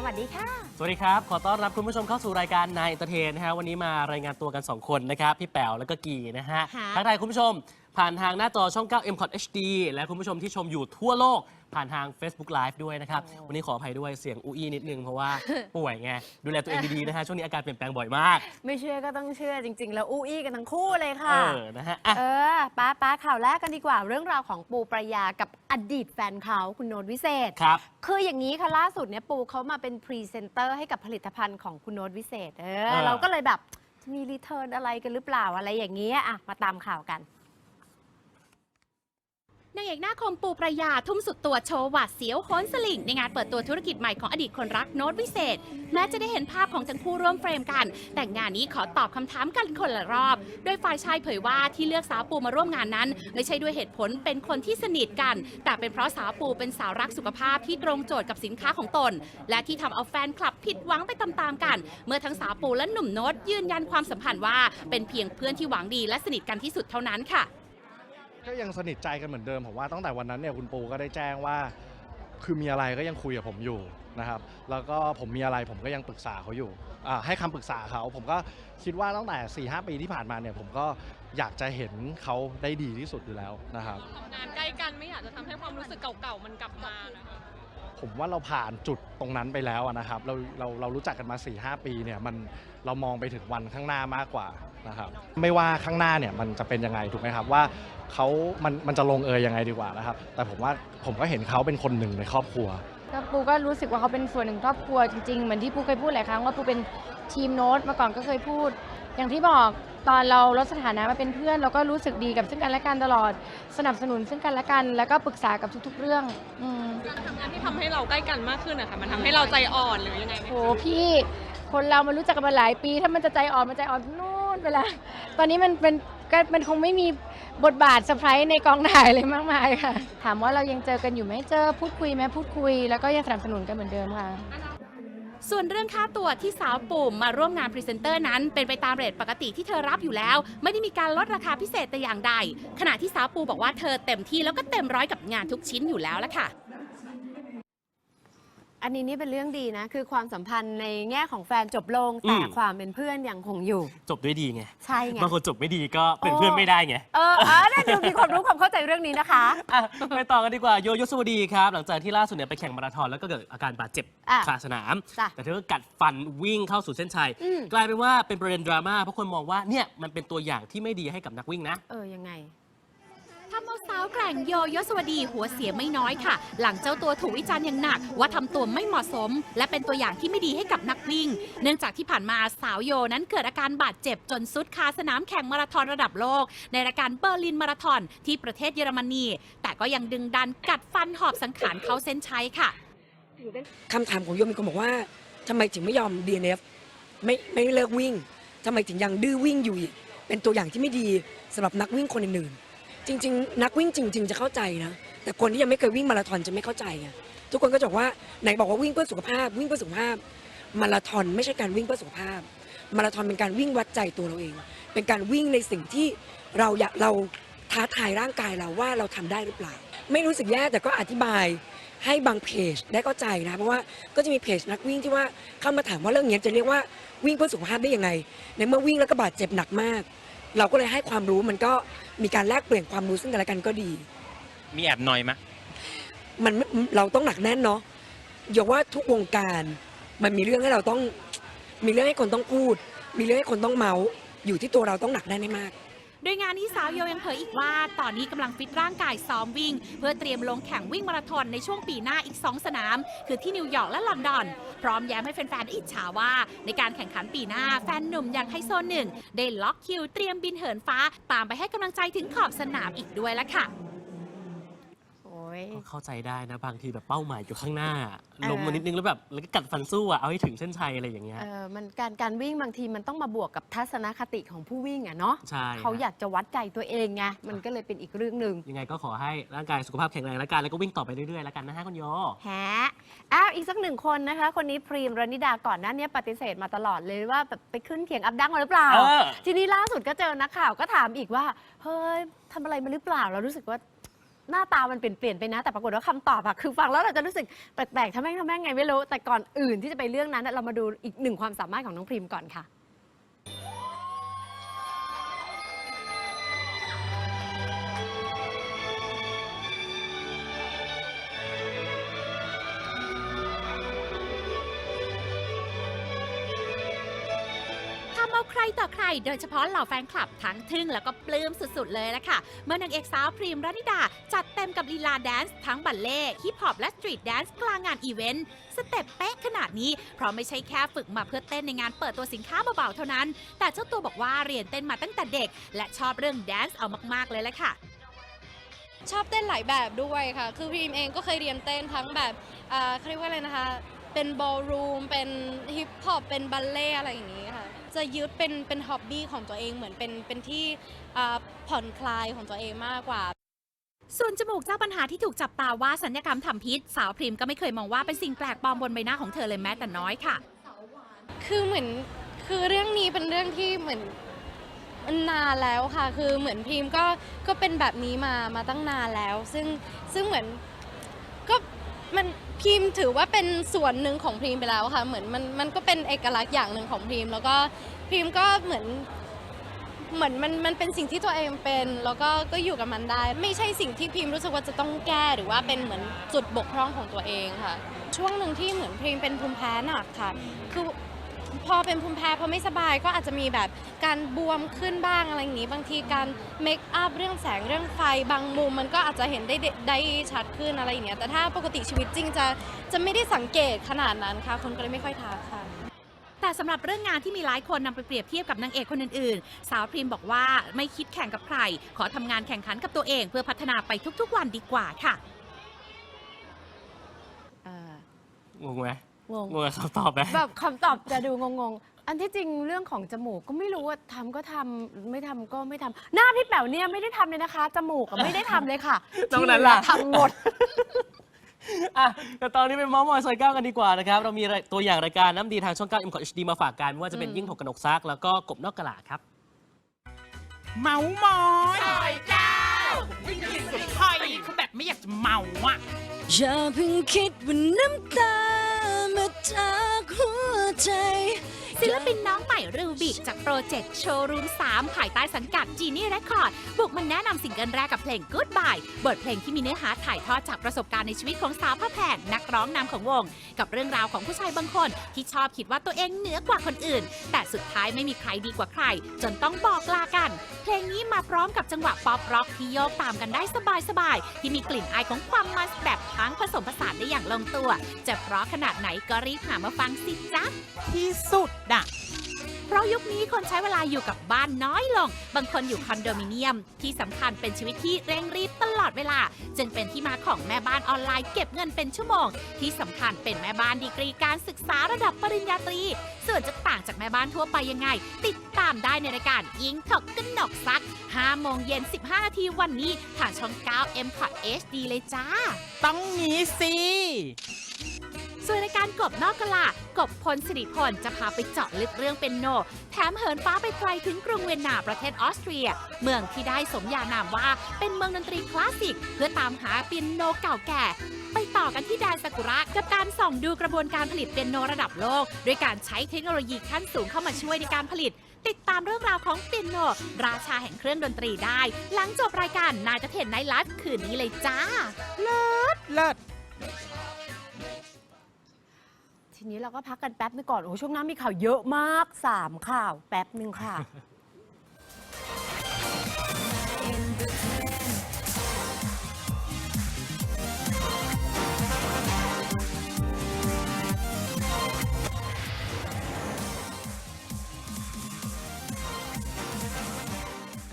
สวัสดีค่ะ สวัสดีครับ ขอต้อนรับคุณผู้ชมเข้าสู่รายการนายเอนเตอร์เทนนะฮะวันนี้มารายงานตัวกัน 2 คนนะครับ พี่แป๋วแล้วก็กีนะฮะค่ะ ทักทายคุณผู้ชม ผ่านทางหน้าจอช่อง 9 m c o t HD และคุณผู้ชมที่ชมอยู่ทั่วโลก ผ่านทาง Facebook Live ด้วยนะครับ วันนี้ขออภัยด้วยเสียงอูอี้นิดนึงเพราะว่า ป่วยไงดูแลตัวเองดีๆนะฮะช่วงนี้อาการเปลี่ยนแปลงบ่อยมากไม่เชื่อก็ต้องเชื่อจริง ๆ แล้วอู้อี้กันทั้งคู่เลยเอค่ะอนะฮะอะเออ ป้าป้าข่าวแรกกันดีกว่า เรื่องราวของปูประยากับอดีตแฟนเขาคุณโนตวิเศษ ครับ คืออย่างนี้ค่ะล่าสุดเนี่ยปูเขามาเป็นพรีเซนเตอร์ให้กับผลิตภัณฑ์ของคุณโนตวิเศษ เออ เออ เราก็เลยแบบจะมีรีเทิร์นอะไรกันหรือเปล่าอะไรอย่างนี้ยอะมาตามข่าวกัน นางเอกหน้าคมปูประยาทุ่มสุดตัวโชว์หวาดเสียวโค้นสลิงในงานเปิดตัวธุรกิจใหม่ของอดีตคนรักโน้ตวิเศษ แม้จะได้เห็นภาพของทั้งคู่ร่วมเฟรมกัน แต่งานนี้ขอตอบคำถามกันคนละรอบ โดยฝ่ายชายเผยว่าที่เลือกสาวปูมาร่วมงานนั้น ไม่ใช่ด้วยเหตุผลเป็นคนที่สนิทกัน แต่เป็นเพราะสาวปูเป็นสาวรักสุขภาพที่ตรงโจทย์กับสินค้าของตน และที่ทำเอาแฟนคลับผิดหวังไปตามๆกัน เมื่อทั้งสาวปูและหนุ่มโน้ตยืนยันความสัมพันธ์ว่าเป็นเพียงเพื่อนที่หวังดีและสนิทกันที่สุดเท่านั้นค่ะ ก็ยังสนิทใจกันเหมือนเดิมผมว่าตั้งแต่วันนั้นเนี่ยคุณปูก็ได้แจ้งว่า คือมีอะไรก็ยังคุยกับผมอยู่นะครับแล้วก็ผมมีอะไรผมก็ยังปรึกษาเขาอยู่อ่าให้คำปรึกษาเขาผมก็คิดว่าตั้งแต่4ีหปีที่ผ่านมาเนี่ยผมก็อยากจะเห็นเขาได้ดีที่สุดอยู่แล้วนะครับทำงานใกล้กันไม่อยากจะทำให้ความรู้สึกเก่าๆมันกลับมานะคะผมว่าเราผ่านจุดตรงนั้นไปแล้วอะนะครับเราเราเรารู้จักกันมา4ีหปีเนี่ยมันเรามองไปถึงวันข้างหน้ามากกว่า นะครับไม่ว่าข้างหน้าเนี่ยมันจะเป็นยังไงถูกไหมครับว่าเขามันมันจะลงเอยยังไงดีกว่านะครับ แต่ผมว่าผมก็เห็นเขาเป็นคนหนึ่งในครอบครัว ก็ปูก็รู้สึกว่าเขาเป็นส่วนหนึ่งครอบครัวจริงๆ เหมือนที่ปูเคยพูดหลายครั้งว่าปูเป็นทีมโน้ตมาก่อนก็เคยพูด อย่างที่บอกตอนเราลดสถานะมาเป็นเพื่อน เราก็รู้สึกดีกับซึ่งกันและกันตลอดสนับสนุนซึ่งกันและกัน แล้วก็ปรึกษากับทุก ๆ เรื่องอืมการทำงานที่ทำให้เราใกล้กันมากขึ้นนะคะมันทำให้เราใจอ่อนหรือยังไงไหมโหพี่ คนเรามันรู้จักกันมาหลายปี ถ้ามันจะใจอ่อนมันใจอ่อนนู่น ไปละตอนนี้มันเป็นก็มันคงไม่มีบทบาทเซอร์ไพรส์ในกองถ่ายเลยมากมายค่ะ ถามว่าเรายังเจอกันอยู่ไหมเจอพูดคุยไหมพูดคุย แล้วก็ยังสนับสนุนกันเหมือนเดิมค่ะส่วนเรื่องค่าตัวที่สาวปูมมาร่วมงานพรีเซนเตอร์นั้น เป็นไปตามเรทปกติที่เธอรับอยู่แล้ว ไม่ได้มีการลดราคาพิเศษแต่อย่างใด ขณะที่สาวปูบอกว่าเธอเต็มที่แล้วก็เต็มร้อยกับงานทุกชิ้นอยู่แล้วละค่ะ อันนี้นี่เป็นเรื่องดีนะ คือความสัมพันธ์ในแง่ของแฟนจบลง แต่อืม ความเป็นเพื่อนยังคงอยู่ จบด้วยดีไงใช่ไง บางคนจบไม่ดีก็เป็นเพื่อนไม่ได้ไงเออเออน่าดูมีความรู้ความเข้าใจเรื่องนี้นะคะ อะไปต่อกันดีกว่าโยโยสวดีครับ หลังจากที่ล่าสุดเนี่ยไปแข่งมาราธอนแล้วก็เกิดอาการบาดเจ็บอะคาสนาม จ้ะแต่เธอก็กัดฟันวิ่งเข้าสู่เส้นชัย อืม กลายเป็นว่าเป็นประเด็นดราม่าเพราะคนมองว่าเนี่ยมันเป็นตัวอย่างที่ไม่ดีให้กับนักวิ่งนะ เออยังไงทำเอาสาวแกร่งโยโยสวดีหัวเสียไม่น้อยค่ะ หลังเจ้าตัวถูกวิจารณ์อย่างหนัก ว่าทำตัวไม่เหมาะสม และเป็นตัวอย่างที่ไม่ดีให้กับนักวิ่ง เนื่องจากที่ผ่านมาสาวโยนั้นเกิดอาการบาดเจ็บจนสุดคาสนามแข่งมาราธอนระดับโลก ในรายการเบอร์ลินมาราธอนที่ประเทศเยอรมนี แต่ก็ยังดึงดันกัดฟันหอบสังขารเข้าเส้นชัยค่ะคำถามของโยมมีคนบอกว่าทำไมถึงไม่ยอม DNF ไม่ไม่เลิกวิ่งทำไมถึงยังดื้อวิ่งอยู่อีกเป็นตัวอย่างที่ไม่ดีสำหรับนักวิ่งคนอื่นๆ จริง ๆ นักวิ่งจริง ๆ จะเข้าใจนะแต่คนที่ยังไม่เคยวิ่งมาราธอนจะไม่เข้าใจไงทุกคนก็จะบอกว่าไหนบอกว่าวิ่งเพื่อสุขภาพ วิ่งเพื่อสุขภาพมาราธอนไม่ใช่การวิ่งเพื่อสุขภาพ มาราธอนเป็นการวิ่งวัดใจตัวเราเอง เป็นการวิ่งในสิ่งที่เราอยากเราท้าทายร่างกายเราว่าเราทำได้หรือเปล่า ไม่รู้สึกแย่แต่ก็อธิบายให้บางเพจได้เข้าใจนะ เพราะว่าก็จะมีเพจนักวิ่งที่ว่าเข้ามาถามว่าเรื่องนี้จะเรียกว่าวิ่งเพื่อสุขภาพได้ยังไง ในเมื่อวิ่งแล้วก็บาดเจ็บหนักมาก เราก็เลยให้ความรู้มันก็ มีการแลกเปลี่ยนความรู้ซึ่งกันและกันก็ดี มีแอบหน่อยไหมมันไม่เราต้องหนักแน่นเนาะอย่าว่าทุกวงการมันมีเรื่องให้เราต้อง มีเรื่องให้คนต้องพูด มีเรื่องให้คนต้องเมาส์อยู่ที่ตัวเราต้องหนักแน่นให้มาก โดยงานนี้สาวโยยังเผยอีกว่า ตอนนี้กำลังฟิตร่างกายซ้อมวิ่ง เพื่อเตรียมลงแข่งวิ่งมาราธอนในช่วงปีหน้าอีก 2 สนาม คือที่นิวยอร์กและลอนดอน พร้อมแย้มให้แฟนๆอิจฉาว่า ในการแข่งขันปีหน้าแฟนหนุ่มอย่างไฮโซหนึ่งได้ล็อกคิวเตรียมบินเหินฟ้า ตามไปให้กำลังใจถึงขอบสนามอีกด้วยละค่ะ ยก็เข้าใจได้นะ บางทีแบบเป้าหมายอยู่ข้างหน้าอ่าล้มมานิดนึงแล้วแบบแล้วก็กัดฟันสู้อะเอาให้ถึงเส้นชัยอะไรอย่างเงี้ย เออมันการการวิ่งบางทีมันต้องมาบวกกับทัศนคติของผู้วิ่งอะเนาะใช่เขาอยากจะวัดใจตัวเองไงมันก็เลยเป็นอีกเรื่องหนึ่ง ยังไงก็ขอให้ร่างกายสุขภาพแข็งแรงแล้วกันแล้วก็วิ่งต่อไปเรื่อยๆแล้วกันนะฮะคุณโยแฮะอ้าวอีกสักหนึ่งคนนะคะ คนนี้พรีมรนิดาก่อนหน้านี้ปฏิเสธมาตลอดเลยว่าแบบไปขึ้นเขียงอัพดังมาหรือเปล่า เออ ทีนี้ล่าสุดก็เจอนักข่าวก็ถามอีกว่า เฮ้ยทำอะไรมาหรือเปล่า เรารู้สึกว่า หน้าตามันเปลี่ยนเปลี่ยนไปนะ แต่ปรากฏว่าคำตอบอะคือฟังแล้วเราจะรู้สึกแปลกๆทำแม่งทำแม่งไงไม่รู้ แต่ก่อนอื่นที่จะไปเรื่องนั้นอะเรามาดูอีกหนึ่งความสามารถของน้องพริมก่อนค่ะ ต่อใคร โดยเฉพาะเหล่าแฟนคลับทั้งทึ่งแล้วก็ปลื้มสุดๆเลยละค่ะ เมื่อนางเอกสาวพรีมรันิดา จัดเต็มกับลีลาแดนซ์ทั้งบัลเล่ฮิปฮอปและสตรีทแดนซ์กลางงานอีเวนต์สเต็ปเป๊ะขนาดนี้ เพราะไม่ใช่แค่ฝึกมาเพื่อเต้นในงานเปิดตัวสินค้าเบาๆเท่านั้น แต่เจ้าตัวบอกว่าเรียนเต้นมาตั้งแต่เด็ก และชอบเรื่องแดนซ์เอามากๆเลยละค่ะชอบเต้นหลายแบบด้วยค่ะ คือพีมเองก็เคยเรียนเต้นทั้งแบบเขาเรียกว่าอะไรนะคะ เป็นบอลรูม เป็นฮิปฮอป เป็นบัลเล่อะไรอย่างนี้ จะยึดเป็นเป็นฮ็อบบี้ของตัวเองเหมือนเป็นเป็นที่อ่าผ่อนคลายของตัวเองมากกว่า ส่วนจมูกเจ้าปัญหาที่ถูกจับตาว่าสัญญกรรมทำพิษ สาวพริมก็ไม่เคยมองว่าเป็นสิ่งแปลกปลอมบนใบหน้าของเธอเลยแม้แต่น้อยค่ะ คือเหมือนคือเรื่องนี้เป็นเรื่องที่เหมือนมันนานแล้วค่ะ คือเหมือนพิมก็ก็เป็นแบบนี้มามาตั้งนานแล้ว ซึ่งซึ่งเหมือนก็มัน พิมถือว่าเป็นส่วนหนึ่งของพิมไปแล้วค่ะ เหมือนมันมันก็เป็นเอกลักษณ์อย่างหนึ่งของพิมแล้วก็พิมก็เหมือนเหมือนมันมันเป็นสิ่งที่ตัวเองเป็น แล้วก็ก็อยู่กับมันได้ ไม่ใช่สิ่งที่พิมรู้สึกว่าจะต้องแก้หรือว่าเป็นเหมือนจุดบกพร่องของตัวเองค่ะ ช่วงหนึ่งที่เหมือนพิมเป็นภูมิแพ้หนักค่ะคือ พอเป็นภูมิแพ้พอไม่สบายก็อาจจะมีแบบการบวมขึ้นบ้างอะไรอย่างนี้ บางทีการเมคอัพเรื่องแสงเรื่องไฟบางมุมมันก็อาจจะเห็นได้ได้ได้ชัดขึ้นอะไรอย่างเงี้ยแต่ถ้าปกติชีวิตจริงจะจะไม่ได้สังเกตขนาดนั้นค่ะ คนก็เลยไม่ค่อยทักค่ะ แต่สำหรับเรื่องงานที่มีหลายคนนำไปเปรียบเทียบกับนางเอกคนอื่นๆ สาวพริมบอกว่าไม่คิดแข่งกับใคร ขอทำงานแข่งขันกับตัวเอง เพื่อพัฒนาไปทุกๆ วันดีกว่าค่ะเอองงไหม งง งงกับคำตอบไหม แบบคำตอบจะดูงงๆ อันที่จริงเรื่องของจมูกก็ไม่รู้ว่าทำก็ทำไม่ทำก็ไม่ทำหน้าพี่แป๋วเนี่ยไม่ได้ทำเลยนะคะ จมูกอะไม่ได้ทำเลยค่ะตรงนั้นล่ะ ที่เหอทำหมด อะแต่ตอนนี้เป็นเมอมอยซอยเก้ากันดีกว่านะครับ เรามีตัวอย่างรายการน้ำดีทางช่อง9 m c o t HD มาฝากกันไม่ว่าจะเป็นอืมยิ่งถกกนกซัก แล้วก็กบนอกกระหลาครับ เมามอยซอยเก้าวิ่งกินสุดไทยคือแบบไม่อยากจะเมาอะ อย่าเพิ่งคิดว่าน้ำตา มาจากหัวใจ ศิลปินน้องใหม่รูบิกจากโปรเจกต์โชว์รูม 3 ภายใต้สังกัด Genie Record บุกมาแนะนำซิงเกิลแรกกับเพลง Goodbye บทเพลงที่มีเนื้อหาถ่ายทอดจากประสบการณ์ในชีวิตของสาวผ้าแพงนักร้องนำของวง กับเรื่องราวของผู้ชายบางคน ที่ชอบคิดว่าตัวเองเหนือกว่าคนอื่น แต่สุดท้ายไม่มีใครดีกว่าใคร จนต้องบอกลากัน เพลงนี้มาพร้อมกับจังหวะป๊อปร็อกที่โยกตามกันได้สบายๆที่มีกลิ่นอายของความมันแบบทั้งผสมผสานได้อย่างลงตัว จะเพราะขนาดไหนก็รีบหามาฟังสิจ๊ะที่สุดอะเพราะยุคนี้คนใช้เวลาอยู่กับบ้านน้อยลง บางคนอยู่คอนโดมิเนียม ที่สำคัญเป็นชีวิตที่เร่งรีบตลอดเวลา จึงเป็นที่มาของแม่บ้านออนไลน์เก็บเงินเป็นชั่วโมง ที่สำคัญเป็นแม่บ้านดีกรีการศึกษาระดับปริญญาตรี ส่วนจะต่างจากแม่บ้านทั่วไปยังไง ติดตามได้ในรายการยิงถกกันหนอกซัก5โมงเย็น 15 นาทีวันนี้ทางช่อง 9 m c o t HD เลยจ้า ต้องงี้สิ ส่วนรายการกบนอกกะลากบพลสิริพลจะพาไปเจาะลึกเรื่องเป็นโน แถมเหินฟ้าไปไกลถึงกรุงเวียนนาประเทศออสเตรีย เมืองที่ได้สมญานามว่าเป็นเมืองดนตรีคลาสสิก เพื่อตามหาเปียโนเก่าแก่ ไปต่อกันที่แดนซากุระกับการส่องดูกระบวนการผลิตเปียโนระดับโลกด้วยการใช้เทคโนโลยีขั้นสูงเข้ามาช่วยในการผลิตติดตามเรื่องราวของเปียโน ราชาแห่งเครื่องดนตรีได้ หลังจบรายการนายจะเห็นในไลฟ์คืนนี้เลยจ้า เลิศ ทีนี้เราก็พักกันแป๊บนึงก่อน โอ้โหช่วงหน้ามีข่าวเยอะมาก 3 ข่าว แป๊บนึงค่ะ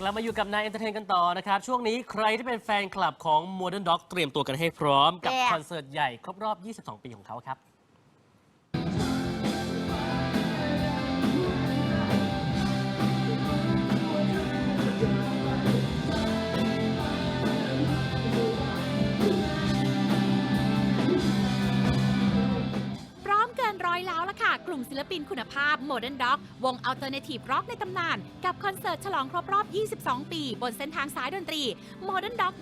กลับมาอยู่กับนายเอนเตอร์เทนกันต่อนะครับ ช่วงนี้ใครที่เป็นแฟนคลับของ Modern Dog เตรียมตัวกันให้พร้อมกับ Yeah คอนเสิร์ตใหญ่ครบรอบ 22 ปีของเขาครับ ปินคุณภาพ Modern Dog วง Alternative Rock ในตำนาน กับคอนเสิร์ตฉลองครบรอบ 22 ปี บนเส้นทางสายดนตรี Modern Dog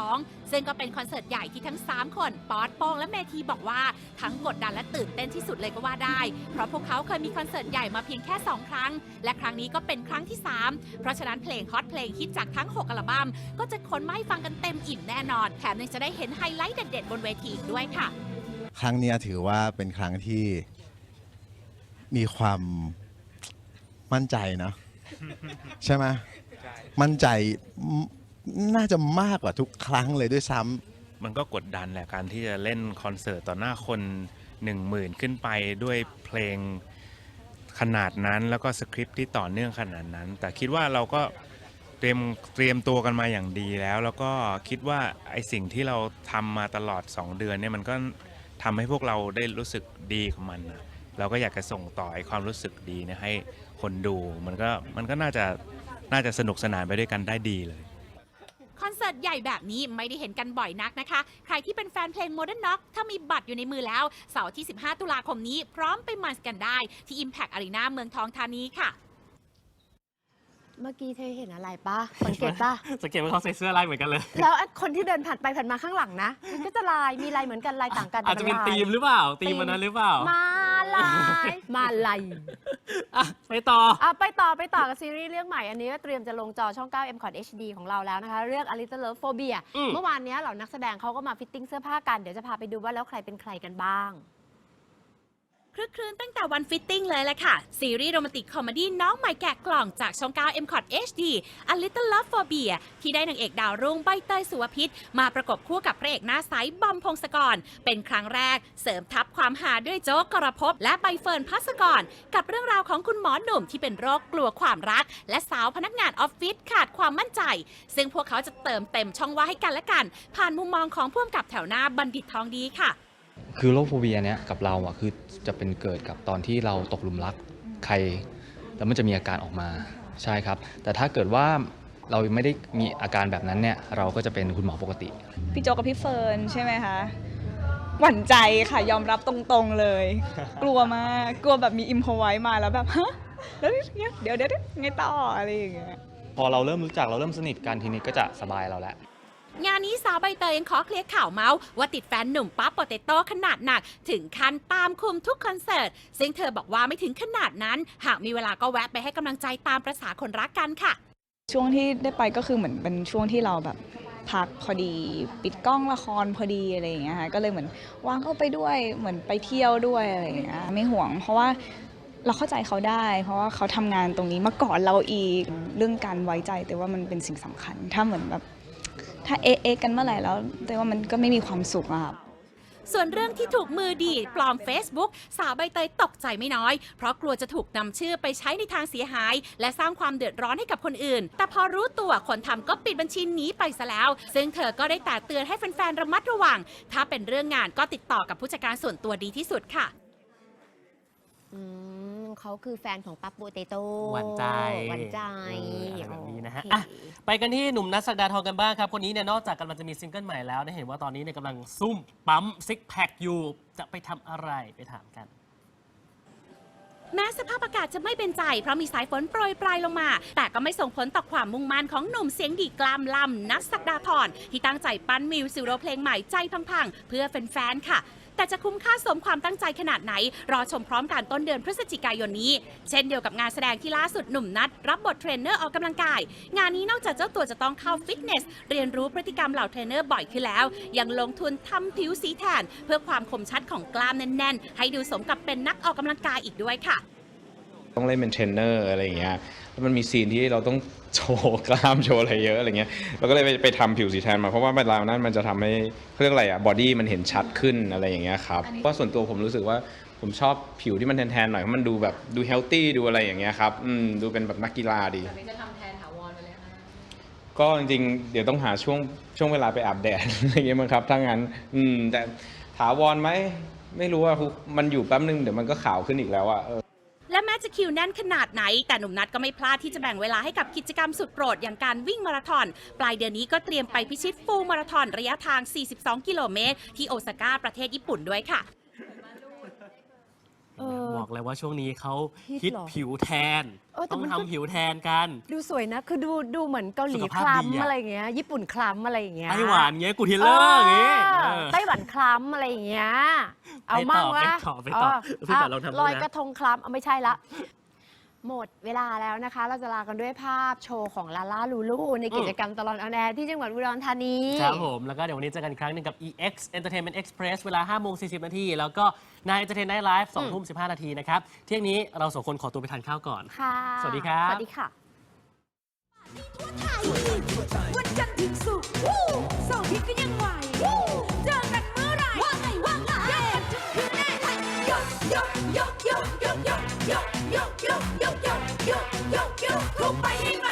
22 ซึ่งก็เป็นคอนเสิร์ตใหญ่ที่ทั้ง 3 คนป๊อตป้งและเมทีบอกว่าทั้งกดดันและตื่นเต้นที่สุดเลยก็ว่าได้ เพราะพวกเขาเคยมีคอนเสิร์ตใหญ่มาเพียงแค่ 2 ครั้ง และครั้งนี้ก็เป็นครั้งที่ 3 เพราะฉะนั้นเพลงฮอตเพลงฮิตจากทั้ง 6 อัลบั้มก็จะขนมาให้ฟังกันเต็มอิ่มแน่นอน แถมยังจะได้เห็นไฮไลท์เด็ดๆ บนเวทีอีกด้วยค่ะ ครั้งเนี้ยถือว่าเป็นครั้งที่ มีความมั่นใจเนอะใช่ไหมมั่นใจมน่าจะมากกว่าทุกครั้งเลยด้วยซ้ำ มันก็กดดันแหละการที่จะเล่นคอนเสิร์ตต่อหน้าคนหนึ่งหมื่นขึ้นไปด้วยเพลงขนาดนั้น แล้วก็สคริปต์ที่ต่อเนื่องขนาดนั้น แต่คิดว่าเราก็เตรียมเตรียมตัวกันมาอย่างดีแล้ว แล้วก็คิดว่าไอสิ่งที่เราทำมาตลอด 2 เดือนเนี่ยมันก็ทำให้พวกเราได้รู้สึกดีกับมันนะ เราก็อยากจะส่งต่อไอความรู้สึกดีนะให้คนดูมันก็มันก็น่าจะน่าจะสนุกสนานไปด้วยกันได้ดีเลย คอนเสิร์ตใหญ่แบบนี้ไม่ได้เห็นกันบ่อยนักนะคะ ใครที่เป็นแฟนเพลง Modern Knock ถ้ามีบัตรอยู่ในมือแล้ว เสาร์ที่ 15 ตุลาคมนี้พร้อมไปมันกันได้ที่ Impact Arena เมืองทองธานีค่ะ เมื่อกี้เธอเห็นอะไรปะสังเกตปะสังเกตว่าเขาใส่เสื้อลายเหมือนกันเลย แล้วคนที่เดินผ่านไปผ่านมาข้างหลังนะมันก็จะลายมีลายเหมือนกันลายต่างกันอาจจะเป็นลายธีมหรือเปล่าธีมวันนั้นหรือเปล่า มาลายมาลายอะไปต่ออะไปต่อไปต่อกับซีรีส์เรื่องใหม่อันนี้ก็เตรียมจะลงจอช่อง 9 m c o t HD ของเราแล้วนะคะ เรื่อง A Little Love Phobia อืมเมื่อวานเนี้ยเหล่านักแสดงเขาก็มาฟิตติ้งเสื้อผ้ากันเดี๋ยวจะพาไปดูว่าแล้วใครเป็นใครกันบ้าง คลึกครื้นตั้งแต่วันฟิตติ้งเลยแหละค่ะ ซีรีส์โรแมนติกคอมเมดี้น้องใหม่แกะกล่องจากช่อง 9 m c o t HD A Little Love Phobia ที่ได้นางเอกดาวรุ่งใบเตยสุวพิษ มาประกบคู่กับพระเอกหน้าใสบอมพงศกร เป็นครั้งแรกเสริมทับความหาด้วยโจ๊กกรภพและใบเฟิร์นพัสกร กับเรื่องราวของคุณหมอหนุ่มที่เป็นโรคกลัวความรัก และสาวพนักงานออฟฟิศขาดความมั่นใจ ซึ่งพวกเขาจะเติมเต็มช่องว่างให้กันและกัน ผ่านมุมมองของผู้กำกับแถวหน้าบัณฑิตทองดีค่ะ คือโรคโฟเบียเนี้ยกับเราอะคือจะเป็นเกิดกับตอนที่เราตกหลุมรักใคร แล้วมันจะมีอาการออกมาใช่ครับ แต่ถ้าเกิดว่าเราไม่ได้มีอาการแบบนั้นเนี่ย เราก็จะเป็นคุณหมอปกติ พี่โจกับพี่เฟิร์นใช่ไหมคะหวั่นใจค่ะยอมรับตรงๆเลย กลัวมากกลัวแบบมีอิมพอไว้มาแล้วแบบฮะแล้วเดี๋ยวเดี๋ยวเดี๋ยวเดี๋ยวไงต่ออะไรอย่างเงี้ยพอเราเริ่มรู้จักเราเริ่มสนิทกันทีนี้ก็จะสบายเราแล้ว งานนี้สาวใบเตยยังขอเคลียร์ข่าวเมาส์ว่าติดแฟนหนุ่มปั๊บโปเตโต้ขนาดหนัก ถึงขั้นตามคุมทุกคอนเสิร์ต ซึ่งเธอบอกว่าไม่ถึงขนาดนั้น หากมีเวลาก็แวะไปให้กำลังใจตามประษาคนรักกันค่ะ ช่วงที่ได้ไปก็คือเหมือนเป็นช่วงที่เราแบบพักพอดีปิดกล้องละครพอดีอะไรอย่างเงี้ยค่ะก็เลยเหมือนวางเข้าไปด้วยเหมือนไปเที่ยวด้วยอะไรอย่างเงี้ยไม่ห่วง เพราะว่าเราเข้าใจเขาได้ เพราะว่าเขาทำงานตรงนี้มาก่อนเราอีกเรื่องการไว้ใจแต่ว่ามันเป็นสิ่งสำคัญ ถ้าเหมือนแบบ ถ้าเอ๊ะเอะกันเมื่อไหร่แล้วแต่ว่ามันก็ไม่มีความสุขอะค่ะส่วนเรื่องที่ถูกมือดีดปลอม Facebook สาวใบเตยตกใจไม่น้อย เพราะกลัวจะถูกนำชื่อไปใช้ในทางเสียหาย และสร้างความเดือดร้อนให้กับคนอื่น แต่พอรู้ตัวคนทำก็ปิดบัญชีหนีไปซะแล้ว ซึ่งเธอก็ได้แต่เตือนให้แฟนๆระมัดระวัง ถ้าเป็นเรื่องงานก็ติดต่อกับผู้จัดการส่วนตัวดีที่สุดค่ะ อืม เขาคือแฟนของปั๊บโปเตโต้หวานใจหวานใจเอออะไรแบบนี้นะฮะโอเค อะ ไปกันที่หนุ่มนัทสักดาทองกันบ้างครับ คนนี้เนี่ยนอกจากกำลังจะมีซิงเกิลใหม่แล้วได้เห็นว่าตอนนี้เนี่ยกำลังซุ่มปั๊มซิกแพคอยู่ จะไปทำอะไรไปถามกัน แม้สภาพอากาศจะไม่เป็นใจ เพราะมีสายฝนโปรยปลายลงมา แต่ก็ไม่ส่งผลต่อความมุ่งมั่นของหนุ่มเสียงดีกลามลำนัทสักดาธรที่ตั้งใจปั้นมิวสิโรเพลงใหม่ใจพังๆ เพื่อแฟนๆ ค่ะ แต่จะคุ้มค่าสมความตั้งใจขนาดไหน รอชมพร้อมกันต้นเดือนพฤศจิกายนนี้ เช่นเดียวกับงานแสดงที่ล่าสุดหนุ่มนัทรับบทเทรนเนอร์ออกกำลังกาย งานนี้นอกจากเจ้าตัวจะต้องเข้าฟิตเนส เรียนรู้พฤติกรรมเหล่าเทรนเนอร์บ่อยขึ้นแล้ว ยังลงทุนทำผิวสีแทน เพื่อความคมชัดของกล้ามแน่นๆ ให้ดูสมกับเป็นนักออกกำลังกายอีกด้วยค่ะ ต้องเล่นเป็นเทรนเนอร์อะไรอย่างเงี้ย แล้วมันมีซีนที่เราต้องโชว์กล้ามโชว์อะไรเยอะอะไรเงี้ยเราก็เลยไปไปทำผิวสีแทนมาเพราะว่าเวลานั้นมันจะทำให้เขาเรียกอะไรอะบอดี้มันเห็นชัดขึ้นอะไรอย่างเงี้ยครับเพราะส่วนตัวผมรู้สึกว่าผมชอบผิวที่มันแทนๆหน่อยเพราะมันดูแบบดูเฮลตี้ดูอะไรอย่างเงี้ยครับอืมดูเป็นแบบนักกีฬาดีจะทำแทนถาวรไปเลยค่ะก็จริงๆ เดี๋ยวต้องหาช่วงช่วงเวลาไปอาบแดด อะไรอย่างเงี้ยมั้งครับถ้างั้น อืม แต่ถาวรไหมไม่รู้ว่ามันอยู่แป๊บนึงเดี๋ยวมันก็ขาวขึ้นอีกแล้วอะเออ และแม้จะคิวแน่นขนาดไหน แต่หนุ่มนัทก็ไม่พลาดที่จะแบ่งเวลาให้กับกิจกรรมสุดโปรดอย่างการวิ่งมาราธอน ปลายเดือนนี้ก็เตรียมไปพิชิตฟูลมาราธอนระยะทาง 42 กิโลเมตร ที่โอซาก้าประเทศญี่ปุ่นด้วยค่ะ ออ บอกเลยว่าช่วงนี้เขาฮิตฮิตเหรอผิวแทน เออแต่ต้องมันก็ ทำผิวแทนกัน ดูสวยนะ คือดูดูเหมือนเกาหลีสุขคภาพดีอะล้ำอะไรอย่างเงี้ย ญี่ปุ่นคล้ำอะไรอย่างเงี้ยไต้หวันเงี้ยกูทิลเลอร์อย่างงี้เอเอออ ไต้หวันคล้ำอะไรอย่างเงี้ย เอาไปต่อมั่งวะไปต่อไปต่อพี่ต่อลองทำดูนะ ลอยกระทงคล้ำเอาไม่ใช่ละ หมดเวลาแล้วนะคะ เราจะลากันด้วยภาพโชว์ของลาล่าลูลูในกิจกรรมตลอดออนแอร์ที่จังหวัดอุดรธานีครับผม แล้วก็เดี๋ยววันนี้เจอกันอีกครั้งหนึ่งกับ EX Entertainment Express เวลา5โมง40 นาที แล้วก็นาย Entertain Night Live 2ทุ่ม15 นาทีนะครับ เที่ยงนี้เราสองคนขอตัวไปทานข้าวก่อน ค่ะสวัสดีครับ สวัสดีค่ะวันจันทร์ถึงศุกร์วู้เสาร์อาทิตย์ก็ยังไหววู้เจอกันเมื่อไหร่ว่าไงว่าไง ยยกยกยกยกยกยกยกยกยกยกยกยกยกยกเข้าไปให้มัน